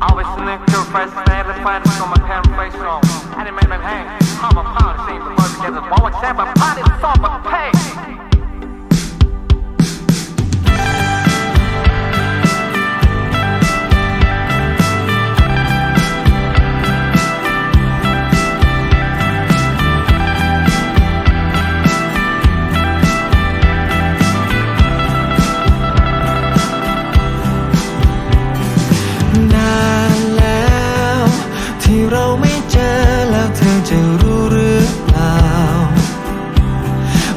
Always select your face, stand and find it on my parent face on. Animate my hand, I'm a pound, same before together. One more time, my body, soft, but pain. เราไม่เจอแล้วเธอจะรู้หรือเปล่า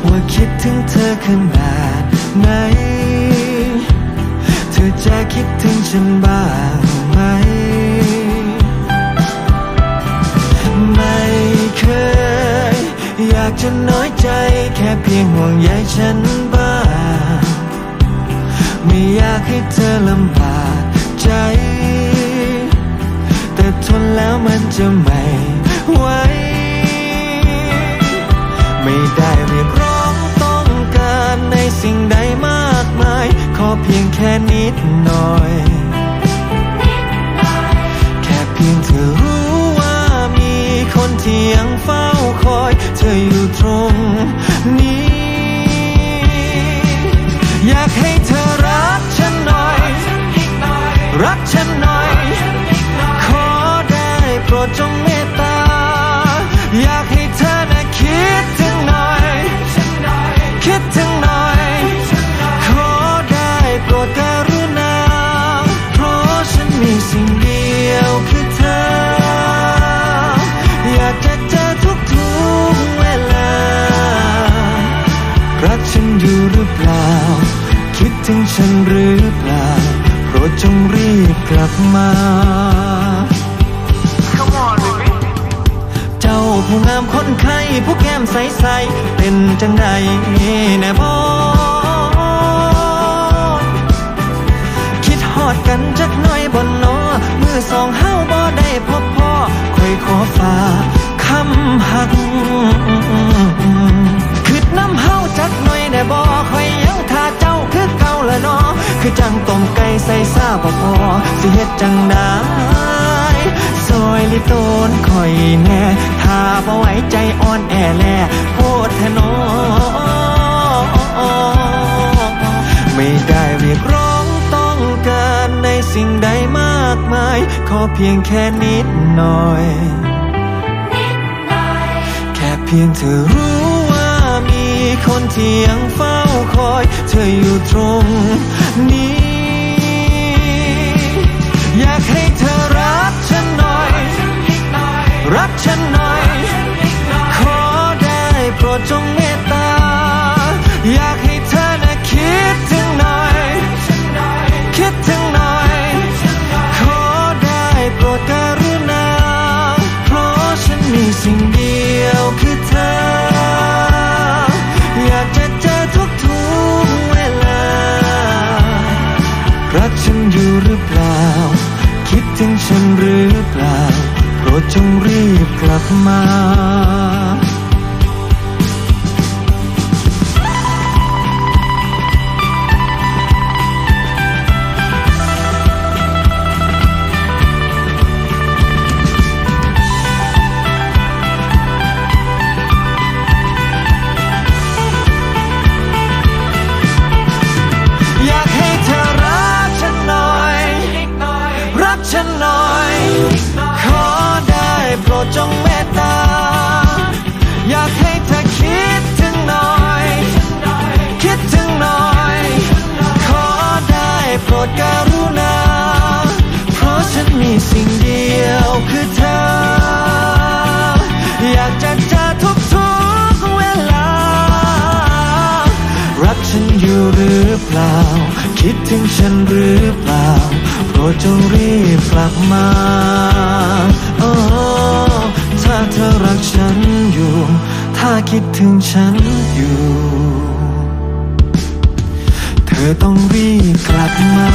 ว่าคิดถึงเธอขนาดไหน เธอจะคิดถึงฉันบ้างไหม ไม่เคย อยากจะน้อยใจแค่เพียงห่วงใยฉันบ้าง ไม่อยากให้เธอลำบากใจ แล้วมันจะไม่ไหวไม่ได้เรียกร้องต้องการในสิ่งใดมากมาย ขอเพียงแค่นิด ดจงเมตตา อยากให้เธอนะคิดถึงหน่อย คิดถึงหน่อย ขอได้โปรดกรุณา เพราะฉันมีสิ่งเดียวคือเธอ อยากจะเจอทุกๆเวลา รักฉันอยู่หรือเปล่า คิดถึงฉันหรือเปล่า โปรดจงรีบกลับมา ผู้งามคนไข้ผู้แก้มใสๆเป็นจังใดแน่บอคิดฮอดกันจักหน่อยบนนอมือสองเฮาบ่ได้พบพ่อคอยขอฝาคำหักคิดน้ำเฮาจักหน่อยแน่บ่คอยยังท่าเจ้าคือเก่าละนอคือจังต้มไก่ใส่ซาบ่พอสิเฮ็ดจังได้ซอยลิโตนคอยแน่ ถ้าบ่ไหวใจอ่อนแอแลโพดทนอไม่ได้เรียกร้องต้องการในสิ่งใดมากมาย ขอเพียงแค่นิดหน่อย แค่เพียงเธอรู้ว่ามีคนที่ยังเฝ้าคอย เธออยู่ตรงนี้ อยากให้ ฉันหน่อย ขอได้โปรดจงเม ก มีสิ่งเดียวคือเธอ อยากจะเจอทุกๆเวลา รักฉันอยู่หรือเปล่า คิดถึงฉันหรือเปล่า โปรดจงรีบกลับมาโอ้ถ้าเธอรักฉันอยู่ ถ้าคิดถึงฉันอยู่ เธอต้องรีบกลับมา